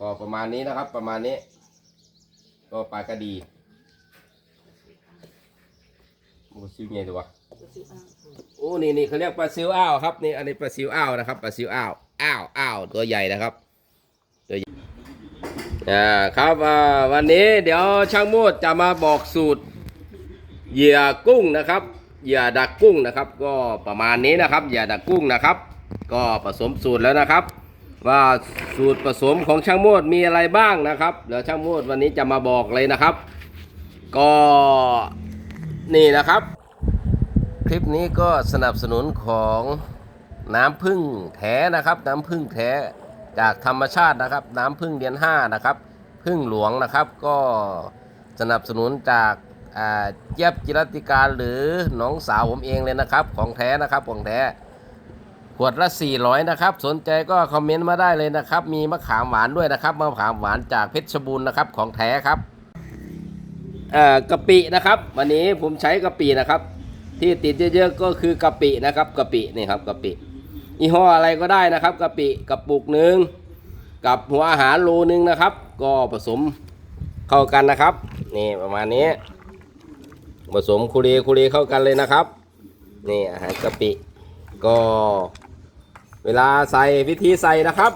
ก็ประมาณนี้นะครับ ประมาณนี้ก็ปลากระดีโอ้ซิวไงดีวะโอ้นี่นี่เขาเรียกปลาซิวอ้าวครับนี่อันนี้ปลาซิวอ้าวนะครับปลาซิวอ้าวอ้าวอ้าวตัวใหญ่นะครับตัวใหญ่อ่าครับวันนี้เดี๋ยวช่างโมดจะมาบอกสูตรเหยื่อกุ้งนะครับเหยื่อดักกุ้งนะครับ ก็ประมาณนี้นะครับเหยื่อดักกุ้งนะครับ ก็ผสมสูตรแล้วนะครับ ว่าสูตรผสมของช่างโมดมีอะไรบ้างนะครับเดี๋ยวช่างโมดวันนี้จะมาบอกเลยนะครับ ก็นี่นะครับ คลิปนี้ก็สนับสนุนของน้ำพึ่งแท้นะครับ น้ำพึ่งแท้จากธรรมชาตินะครับ น้ำพึ่งเดือนห้านะครับพึ่งหลวงนะครับก็สนับสนุนจากเจี๊ยบจิรติการหรือน้องสาวผมเองเลยนะครับ ของแท้นะครับของแท้ ขวดละ400นะครับ สนใจก็คอมเมนต์มาได้เลยนะครับ มีมะขามหวานด้วยนะครับ มะขามหวานจากเพชรบูรณ์นะครับ ของแท้ครับกะปินะครับ วันนี้ผมใช้กะปินะครับ ที่ติดเยอะๆก็คือกะปินะครับกะปินี่ครับกะปิยี่ห้ออะไรก็ได้นะครับกะปิกระปุกหนึ่งกับหัวอาหารโลนึงนะครับ ก็ผสมเข้ากันนะครับนี่ประมาณนี้ ผสมคูเรคูเรเข้ากันเลยนะครับ นี่อาหารกะปิก็ เวลาใส่วิธีใส่นะครับ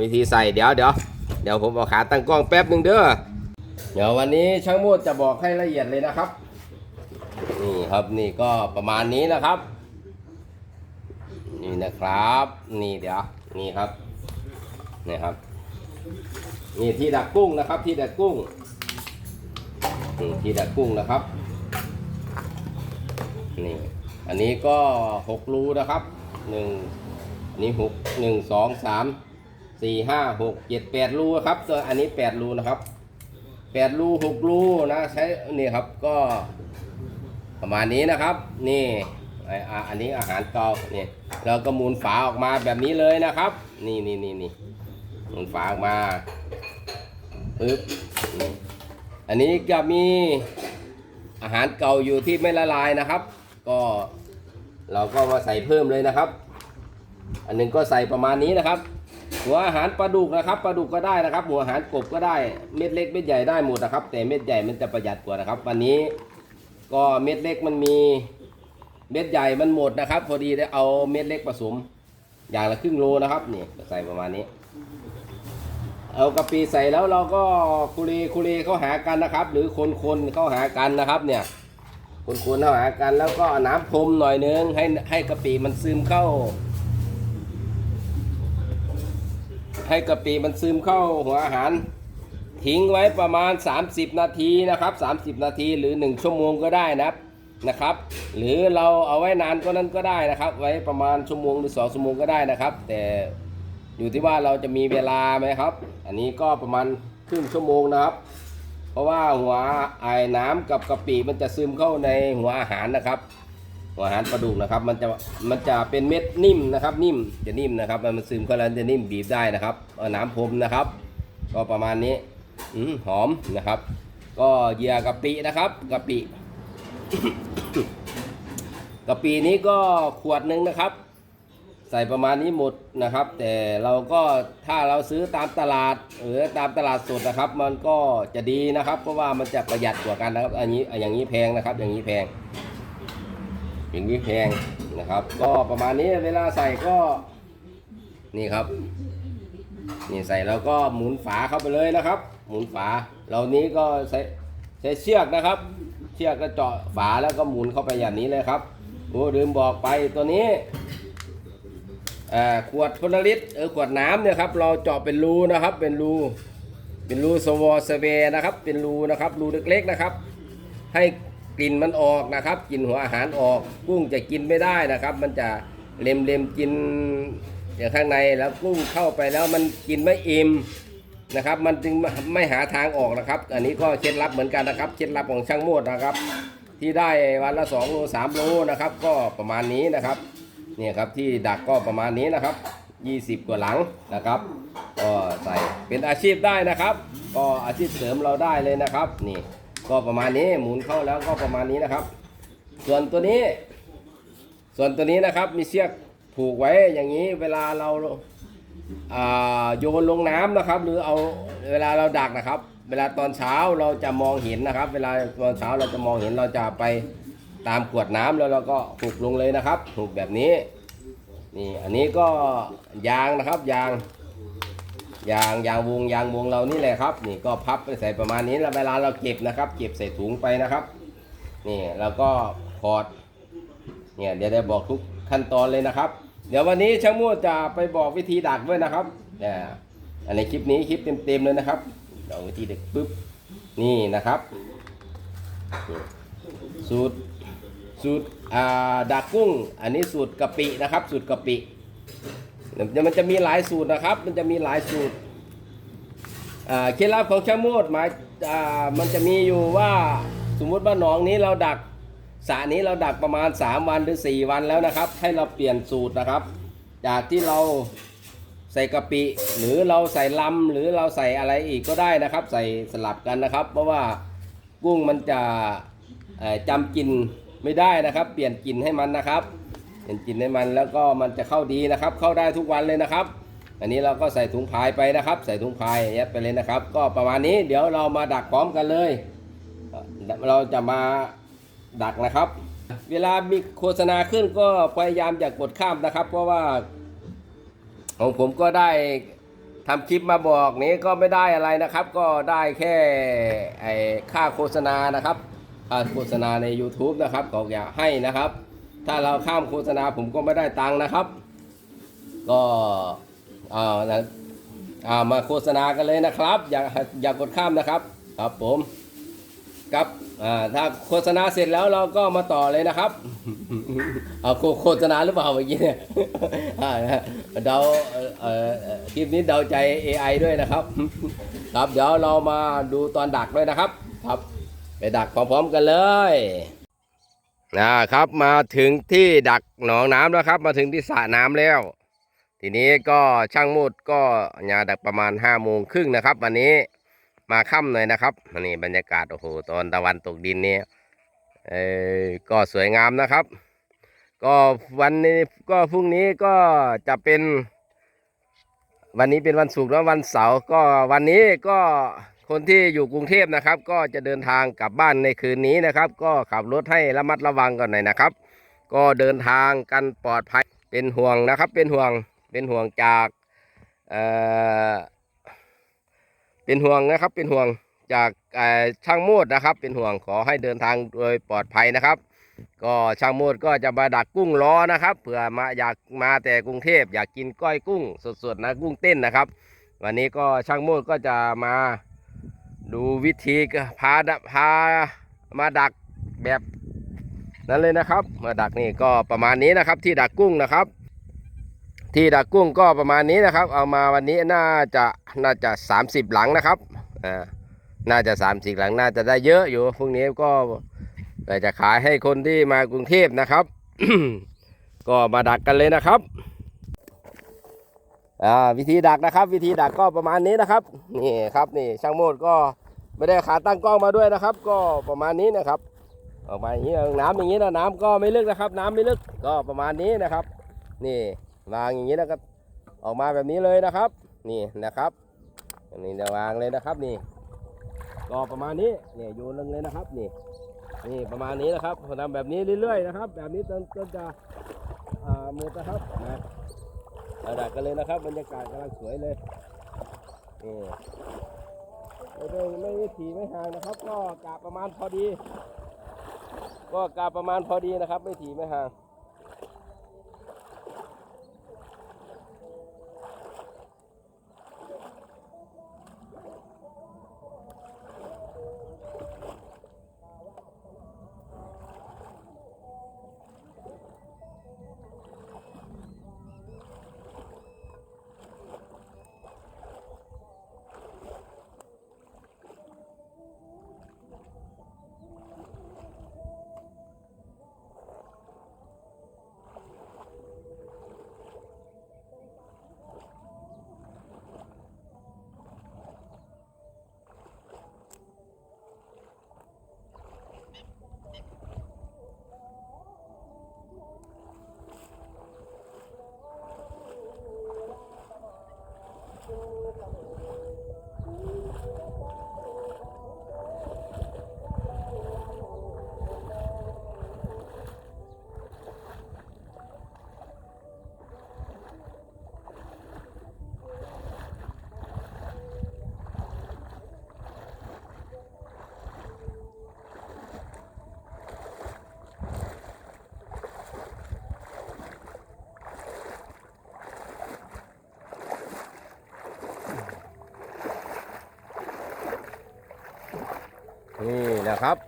วิธีใส่เดี๋ยวเดี๋ยวเดี๋ยวผมเอาขาตั้งกล้องแป๊บหนึ่งเด้อเดี๋ยววันนี้ช่างโมดจะบอกให้ละเอียดเลยนะครับนี่ครับนี่ก็ประมาณนี้นะครับ นี่นะครับ นี่เดี๋ยวนี่ครับนี่ครับ นี่ที่ดักกุ้งนะครับ ที่ดักกุ้งนี่ที่ดักกุ้งนะครับนี่อันนี้ก็หกรูนะครับหนึ่ง นนี้หกหนึ่งสองสามสี่ห้าหกเจ็ดแปดรูครับส่วอันนี้แปดรูนะครับแปดรูหกรูนะใช้นี่ครับก็ประมาณนี้นะครับ นี่อันนี้อาหารเก่านี่เราก็หมุนฝาออกมาแบบนี้เลยนะครับ นี่นี่นี่นี่หมุนฝาออกมาปึ๊บอันนี้ก็มีอาหารเก่าอยู่ที่ไม่ละลายนะครับ ก็เราก็มาใส่เพิ่มเลยนะครับ อันหนึงก็ใส่ประมาณนี้นะครับ หัวอาหารปลาดุกนะครับปลาดุกก็ได้นะครับ หัวอาหารกบก็ได้เม็ดเล็กเม็ดใหญ่ได้หมดนะครับ แต่เม็ดใหญ่มันจะประหยัดกว่านะครับ วันนี้ก็เม็ดเล็กมันมีเม็ดใหญ่มันหมดนะครับ พอดีได้เอาเม็ดเล็กผสม อย่างละครึ่งโลนะครับนี่ใส่ประมาณนี้ เอากะปิใส่แล้วเราก็คุเรคุเรเข้าหากันนะครับ หรือคนคนเข้าหากันนะครับ เนี่ยคนคนๆเข้าหากันแล้วก็น้ำพรมหน่อยนึงให้ให้กะปิมันซึมเข้า ให้กะปิมันซึมเข้าหัวอาหาร ทิ้งไว้ประมาณ 30 นาทีนะครับ 30 นาทีหรือ 1 ชั่วโมงก็ได้นะครับนะครับ หรือเราเอาไว้นานก็นั้นก็ได้นะครับ ไว้ประมาณชั่วโมงหรือ 2 ชั่วโมงก็ได้นะครับ แต่อยู่ที่ว่าเราจะมีเวลาไหมครับ อันนี้ก็ประมาณครึ่งชั่วโมงนะครับ เพราะว่าหัวไอ้น้ำกับกะปิมันจะซึมเข้าในหัวอาหารนะครับ หัวอาหารปลาดุกนะครับ มันจะมันจะเป็นเม็ดนิ่มนะครับ นิ่มจะนิ่มนะครับมันซึมเข้าแล้วจะนิ่มบีบได้นะครับเอน้ำพรมนะครับ ก็ประมาณนี้อืหอมนะครับ ก็เหยื่อกะปินะครับกะปิกะปินี้ก็ขวดหนึ่งนะครับ ใส่ประมาณนี้หมดนะครับ แต่เราก็ถ้าเราซื้อตามตลาดหรือตามตลาดสดนะครับ มันก็จะดีนะครับ เพราะว่ามันจะประหยัดกว่ากันนะครับ อันนี้อย่างนี้แพงนะครับ อย่างนี้แพง อย่างนี้แพงนะครับ ก็ประมาณนี้เวลาใส่ก็นี่ครับ นี่ใส่แล้วก็หมุนฝาเข้าไปเลยนะครับ หมุนฝาเรานี้ก็ใช้ใช้เชือกนะครับ เชือกก็เจาะฝาแล้วก็หมุนเข้าไปอย่างนี้เลยครับโอ้ลืมบอกไปตัวนี้อ่าขวดพลลิตรเออขวดน้ำเนี่ยครับเราเจาะเป็นรูนะครับ เป็นรูเป็นรูสวอสเวนะครับ เป็นรูนะครับรูเล็กๆนะครับ ให้ กลิ่นมันออกนะครับกลิ่นหัวอาหารออก กุ้งจะกินไม่ได้นะครับ มันจะเล็มเล็มกินอย่างข้างในแล้วกุ้งเข้าไปแล้วมันกินไม่อิ่มนะครับ มันจึงไม่หาทางออกนะครับ อันนี้ก็เคล็ดลับเหมือนกันนะครับเคล็ดลับของช่างโมดนะครับ ที่ได้วันละ2โล3โลนะครับ ก็ประมาณนี้นะครับเนี่ยครับที่ดักก็ประมาณนี้นะครับ 20 กว่าหลังนะครับก็ใส่เป็นอาชีพได้นะครับ ก็อาชีพเสริมเราได้เลยนะครับนี่ ก็ประมาณนี้หมุนเข้าแล้วก็ประมาณนี้นะครับ ส่วนตัวนี้ ส่วนตัวนี้นะครับมีเชือกผูกไว้อย่างนี้เวลาเราโยนลงน้ำนะครับ หรือเอาเวลาเราดักนะครับ เวลาตอนเช้าเราจะมองเห็นนะครับ เวลาตอนเช้าเราจะมองเห็นเราจะไปตามขวดน้ำแล้วเราก็หุกลงเลยนะครับหุกแบบนี้นี่อันนี้ก็ยางนะครับยาง ยางยางวงยางวงเรานี่แหละครับ นี่ก็พับไปใส่ประมาณนี้แล้วเวลาเราเก็บนะครับเก็บใส่ถุงไปนะครับ นี่แล้วก็พอดเนี่ยเดี๋ยวได้บอกทุกขั้นตอนเลยนะครับ เดี๋ยววันนี้ช่างมั่วจะไปบอกวิธีดักด้วยนะครับเนี่ยอันในคลิปนี้คลิปเต็มๆเลยนะครับเดี๋ยววิธีเดักปุ๊บนี่นะครับ สูตรสูตรอ่าดักกุ้ง อันนี้สูตรกะปินะครับ สูตรกะปิ เดี๋ยวมันจะมีหลายสูตรนะครับ มันจะมีหลายสูตรเคล็ดลับของช่างมั่วหมายมันจะมีอยู่ว่าสมมุติว่าหนองนี้เราดักสระนี้เราดักประมาณ 3 วันหรือ 4 วันแล้วนะครับ ให้เราเปลี่ยนสูตรนะครับ จากที่เราใส่กะปิ หรือเราใส่ลำหรือเราใส่อะไรอีกก็ได้นะครับ ใส่สลับกันนะครับ เพราะว่ากุ้งมันจะจำกลิ่นไม่ได้นะครับ เปลี่ยนกลิ่นให้มันนะครับ เปลี่ยนกินให้มันแล้วก็มันจะเข้าดีนะครับ เข้าได้ทุกวันเลยนะครับ อันนี้เราก็ใส่ถุงพายไปนะครับ ใส่ถุงพายยัดไปเลยนะครับ ก็ประมาณนี้เดี๋ยวเรามาดักพร้อมกันเลยเอ่อเราจะมาดักนะครับ เวลามีโฆษณาขึ้นก็พยายามอย่ากกดข้ามนะครับ เพราะว่า ของผมก็ได้ทำคลิปมาบอกนี้ก็ไม่ได้อะไรนะครับ ก็ได้แค่ไอ้ค่าโฆษณานะครับค่าโฆษณาใน YouTube นะครับก็อยากให้นะครับ ถ้าเราข้ามโฆษณาผมก็ไม่ได้ตังค์นะครับ ก็อ่านะอ่ามาโฆษณากันเลยนะครับ อย่าอย่ากกดข้ามนะครับ ครับผมครับอ่าถ้าโฆษณาเสร็จแล้วเราก็มาต่อเลยนะครับเอาโฆษณาหรือเปล่าเมื่อกี้เนี่ยเดาคลิปนี้เดาใจ AI ด้วยนะครับ ครับเดี๋ยวเรามาดูตอนดักด้วยนะครับ ครับ ไปดักพร้อมๆกันเลย นะครับมาถึงที่ดักหนองน้ำแล้วครับ มาถึงที่สระน้ำแล้ว ทีนี้ก็ช่างมุดก็งาดักประมาณห้าโมงครึ่งนะครับ วันนี้มาค่ำหน่อยนะครับนนี่บรรยากาศโอ้โหตอนตะวันตกดินเนี่ยเออก็สวยงามนะครับ ก็วันนี้ก็พรุ่งนี้ก็จะเป็น วันนี้เป็นวันศุกร์แล้ววันเสาร์ก็วันนี้ก็ คนที่อยู่กรุงเทพนะครับ ก็จะเดินทางกลับบ้านในคืนนี้นะครับ ก็ขับรถให้ระมัดระวังก่อนหน่อยนะครับ ก็เดินทางกันปลอดภัยเป็นห่วงนะครับ เป็นห่วงเป็นห่วงจากเอ่อเป็นห่วงนะครับ เป็นห่วงจากช่างโมดนะครับ เป็นห่วงขอให้เดินทางโดยปลอดภัยนะครับ ก็ช่างโมดก็จะมาดักกุ้งล้อนะครับเผื่อมาอยากมาแต่กรุงเทพอยากกินก้อยกุ้งสดๆนะกุ้งเต้นนะครับ วันนี้ก็ช่างโมดก็จะมา ดูวิธีพาดพามาดักแบบนั้นเลยนะครับ มาดักนี่ก็ประมาณนี้นะครับ ที่ดักกุ้งนะครับ ที่ดักกุ้งก็ประมาณนี้นะครับ เอามาวันนี้น่าจะน่าจะ 30 หลังนะครับอ่าน่าจะ30หลังน่าจะได้เยอะอยู่พรุ่งนี้ก็จะขายให้คนที่มากรุงเทพนะครับ ก็มาดักกันเลยนะครับ อ่าวิธีดักนะครับ วิธีดักก็ประมาณนี้นะครับนี่ครับนี่ช่างโมดก็ไม่ได้ขาตั้งกล้องมาด้วยนะครับ ก็ประมาณนี้นะครับออกมาอย่างนี้น้ำอย่างนี้นะน้ำก็ไม่ลึกนะครับ น้ำไม่ลึกก็ประมาณนี้นะครับ นี่วางอย่างนี้แล้วก็ออกมาแบบนี้เลยนะครับ นี่นะครับนี่จะวางเลยนะครับนี่ ก็ประมาณนี้เนี่ยโยนลงเลยนะครับนี่นี่ประมาณนี้นะครับทำแบบนี้เรื่อยๆนะครับ แบบนี้จนจนจะอ่าหมดนะครับนะ เราดักกันเลยนะครับบรรยากาศกำลังสวยเลยนี่ไม่ได้ไม่ได้ถี่ไม่ห่างนะครับ ก็กาประมาณพอดี ก็กาประมาณพอดีนะครับ ไม่ถี่ไม่ห่าง นะครับ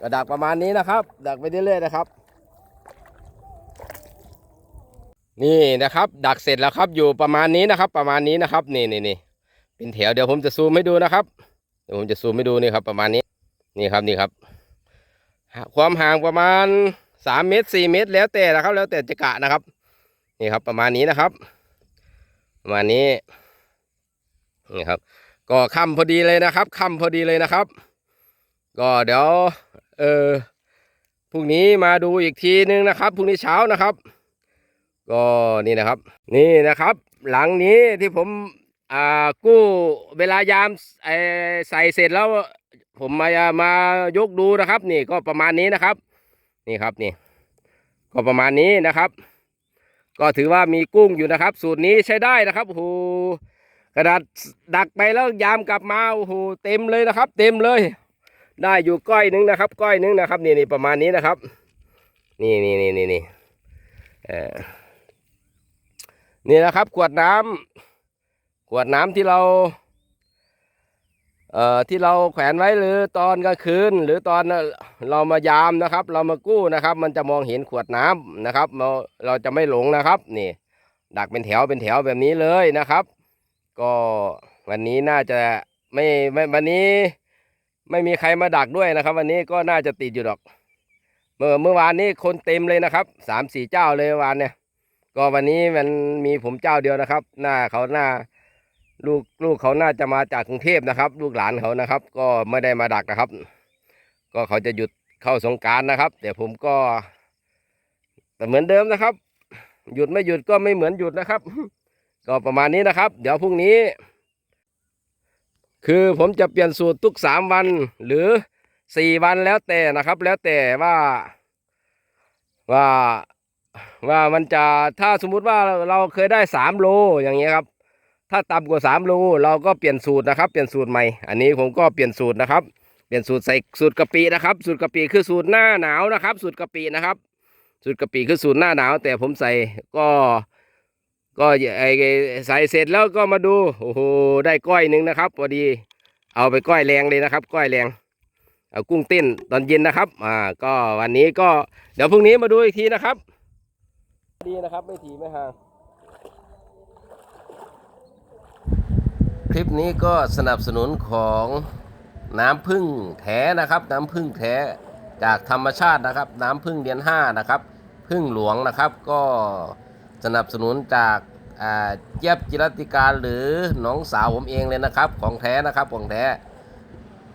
กระดักประมาณนี้นะครับ ดักไปเรื่อยๆนะครับ นี่นะครับ ดักเสร็จแล้วครับ อยู่ประมาณนี้นะครับ ประมาณนี้นะครับ นี่นี่นี่เป็นแถวเดี๋ยวผมจะซูมให้ดูนะครับเดี๋ยวผมจะซูมให้ดูนี่ครับ ประมาณนี้ นี่ครับนี่ครับ ความห่างประมาณสามเมตรสี่เมตร แล้วแต่นะครับ แล้วแต่จะกะนะครับนี่ครับ ประมาณนี้นะครับประมาณนี้นี่ครับ ก็ค่ำพอดีเลยนะครับค่ำพอดีเลยนะครับ ก็เดี๋ยวเออพรุ่งนี้มาดูอีกทีนึงนะครับพรุ่งนี้เช้านะครับ ก็นี่นะครับ นี่นะครับ หลังนี้ที่ผมอ่ากู้เวลายามใส่เสร็จแล้ว ผมมามายกดูนะครับ นี่ก็ประมาณนี้นะครับ นี่ครับนี่ ก็ประมาณนี้นะครับ ก็ถือว่ามีกุ้งอยู่นะครับ สูตรนี้ใช้ได้นะครับโอ้โหกระดาษดักไปแล้วยามกลับมาโอ้โหเต็มเลยนะครับ เต็มเลย ได้อยู่ก้อยหนึงนะครับ ก้อยหนึงนะครับนี่นี่ประมาณนี้นะครับ นี่นี่นี่นี่นี่เออนี่นะครับ ขวดน้ำขวดน้ำที่เราเอ่อที่เราแขวนไว้หรือตอนกลางคืน หรือตอนเรามายามนะครับ เรามากู้นะครับ มันจะมองเห็นขวดน้ำนะครับ เราเราจะไม่หลงนะครับ นี่ ดักเป็นแถวเป็นแถวแบบนี้เลยนะครับ ก็วันนี้น่าจะไม่ไม่วันนี้ ไม่มีใครมาดักด้วยนะครับ วันนี้ก็น่าจะติดอยู่ดอก เมื่อเมื่อวานนี้คนเต็มเลยนะครับสามสี่เจ้าเลยวานเนี่ย ก็วันนี้มันมีผมเจ้าเดียวนะครับ หน้าเขาหน้า ลูกลูกเขาน่าจะมาจากกรุงเทพนะครับ ลูกหลานเขานะครับ ก็ไม่ได้มาดักนะครับ ก็เขาจะหยุดเข้าสงการนะครับแต่ผมก็ แต่เหมือนเดิมนะครับ หยุดไม่หยุดก็ไม่เหมือนหยุดนะครับ ก็ประมาณนี้นะครับ เดี๋ยวพรุ่งนี้ คือผมจะเปลี่ยนสูตรทุกสามวันหรือสี่วันแล้วแต่นะครับ แล้วแต่ว่าว่าว่ามันจะถ้าสมมุติว่าเราเคยได้สามโลอย่างเงี้ยครับ ถ้าต่ำกว่าสามโลเราก็เปลี่ยนสูตรนะครับ เปลี่ยนสูตรใหม่อันนี้ผมก็เปลี่ยนสูตรนะครับ เปลี่ยนสูตรใส่สูตรกะปินะครับ สูตรกะปิคือสูตรหน้าหนาวนะครับ สูตรกะปินะครับ สูตรกะปิคือสูตรหน้าหนาว แต่ผมใส่ก็ ก็ไอใส่เสร็จแล้วก็มาดูโอ้โหได้ก้อยหนึ่งนะครับพอดี เอาไปก้อยแรงเลยนะครับ ก้อยแรงเอากุ้งเต้นตอนเย็นนะครับ อ่า ก็วันนี้ก็เดี๋ยวพรุ่งนี้มาดูอีกทีนะครับ ดีนะครับไม่ถีไม่ห่าง คลิปนี้ก็สนับสนุนของน้ำพึ่งแท้นะครับ น้ำพึ่งแท้จากธรรมชาตินะครับ น้ำพึ่งเดือนห้านะครับ พึ่งหลวงนะครับ ก็สนับสนุนจาก เจี๊ยบจิรติการหรือน้องสาวผมเองเลยนะครับ ของแท้นะครับของแท้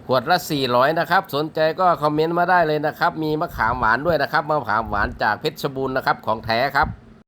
ขวดละ 400 นะครับ สนใจก็คอมเมนต์มาได้เลยนะครับ มีมะขามหวานด้วยนะครับ มะขามหวานจากเพชรบูรณ์นะครับ ของแท้ครับ